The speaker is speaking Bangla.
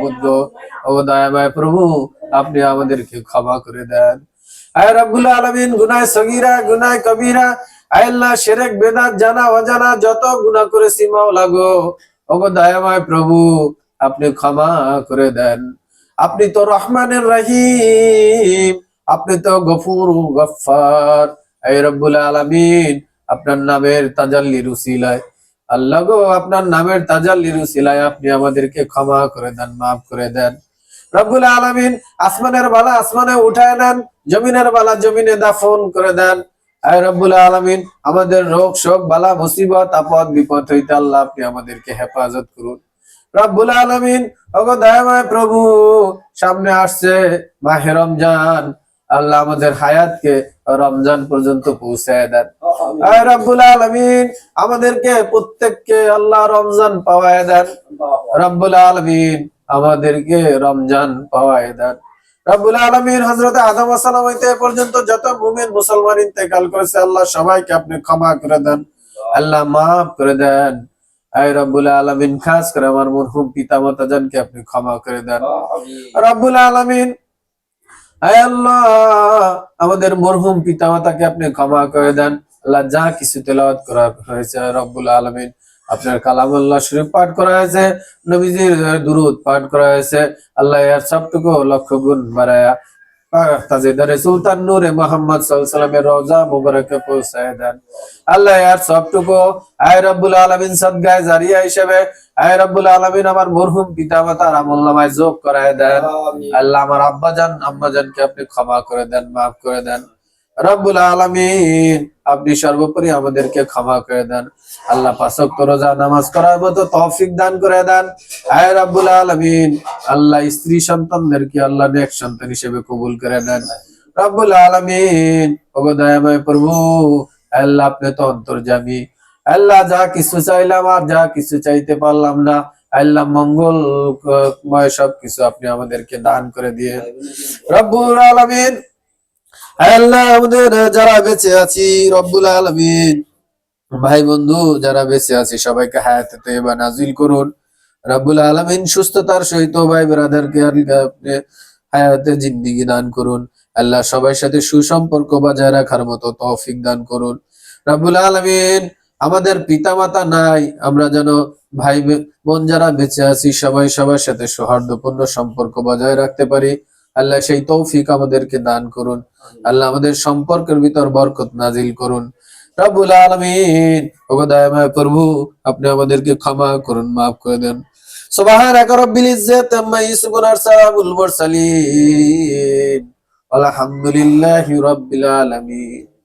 বুদ্ধ ও দয়াময় প্রভু, আপনি আমাদেরকে ক্ষমা করে দেন। আয় রব্বুল আলামিন, গুনায় সগিরা, গুনায় কবিরা, আয় আল্লাহ শিরক বেদাত, জানা, অজানা, যত গুনাহ করেছি মাওলা গো। ওগো দয়াময় প্রভু, আপনি ক্ষমা করে দেন। আপনি তো রহমানের রহিম, আপনি তো গফুর গফফার। এই রব্বুল আলামিন, আপনার নামের তাজাল্লির উসিলায় আল্লাহ গো, আপনার নামের তাজাল্লির উসিলায় আপনি আমাদেরকে ক্ষমা করে দেন, মাফ করে দেন। রব্বুল আলামিন আসমানের বালা আসমানে উঠায় নেন, জমিনের বালা জমিনে দাফন করে দেন। আয় রব্বুল আলামিন, আমাদের রোগ, শোক, বালা, মুসিবত, আপদ, বিপদ হইতে আল্লাহ আপনি আমাদেরকে হেফাজত করুন। রব্বুল আলামিন, ওগো দয়াময় প্রভু, সামনে আসছে মাহে রমজান। আল্লাহ আমাদের হায়াতকে রমজান পর্যন্ত পৌঁছায় দেন। রব্বুল আলামিন আমাদেরকে প্রত্যেককে আল্লাহ রমজান পাওয়ায় দেন। রব্বুল আলামিন আমাদেরকে রমজান পাওয়ায় দেন। রব্বুল আলামিন হযরত আদম আসসালাম হইতে পর্যন্ত যত মুমিন মুসলমান ইন্তেকাল করেছে আল্লাহ সবাইকে আপনি ক্ষমা করে দেন। আল্লাহ মাফ করে দেন। আয় রব্বুল আলামিন খাস করে আমার মরহুম পিতা মাতা জানকে আপনি ক্ষমা করে দেন। রব্বুল আলামিন আয় আল্লাহ আমাদের মরহুম পিতা মাতাকে আপনি ক্ষমা করে দেন। আল্লাহ যা কিছু তেলাওয়াত করা হয়েছে রব্বুল আলামিন আপনার কালামুল্লাহ শরীফ পাঠ করা হয়েছে নবীজির দুরুদ পাঠ করা হয়েছে আল্লাহ এর সবটুকু লক্ষ গুণ বাড়ায়া তাজেদারে সুলতান নূরে মোহাম্মদ সাল্লামের রওজা মুবারকে পৌঁছায় দেন। আল্লাহ সবটুকু আয় রব্বুল আলামিন সদগায় জারিয়া হিসেবে আয় রব্বুল আলামিন আমার মরহুম পিতা মাতার আমল্লামায় যোগ করায় দেন। আল্লাহ আমার আব্বা জান আম্মা জানকে আপনি ক্ষমা করে দেন মাফ করে দেন। রব্বুল আলামিন। আপনি সর্বোপরি আমাদেরকে ক্ষমা করে দেন। আল্লাহ পাঁচক রোজা নামাজ করার মতো তৌফিক দান করে দেন। আয় রব্বুল আলামিন। আল্লাহ স্ত্রী সন্তানদেরকে আল্লাহ নেক সন্তান হিসেবে কবুল করে নেন রব্বুল আলামিন। ওগো দয়াময় প্রভু আল্লাহ আপনি তো অন্তর্জামী আল্লাহ যা কিছু চাইলাম আর যা কিছু চাইতে পারলাম না আল্লাহ মঙ্গলময় সব কিছু আপনি আমাদেরকে দান করে দিয়ে। রব্বুল আলামিন। আল্লাহ আমাদের যারা বেঁচে আছি, রব্বুল আলামিন। ভাই বন্ধু, যারা বেঁচে আছি, সবাইকে হায়াতে তৈবা নাজিল করুন। রব্বুল আলামিন সুস্থতার সহিত ভাই ব্রাদারকে হায়াতে জিন্দিগি দান করুন। আল্লাহ সবার সাথে সুসম্পর্ক বজায় রাখার মতো তৌফিক দান করুন। রব্বুল আলমিন, আমাদের পিতামাতা নাই, আমরা যেন ভাই বোন যারা বেঁচে আছি, সবাই সবার সাথে সৌহার্দ্যপূর্ণ সম্পর্ক বজায় রাখতে পারি। আল্লাহ সেই তৌফিক আমাদেরকে দান করুন। আল্লাহ আমাদের সম্পর্কের ভিতর বরকত নাজিল করুন। রব্বুল আলমিন প্রভু, আপনি আমাদেরকে ক্ষমা করুন, মাফ করে দেন। সুবহানাক রাব্বিল ইজ্জাতি আম্মা ইয়াসিফুন আর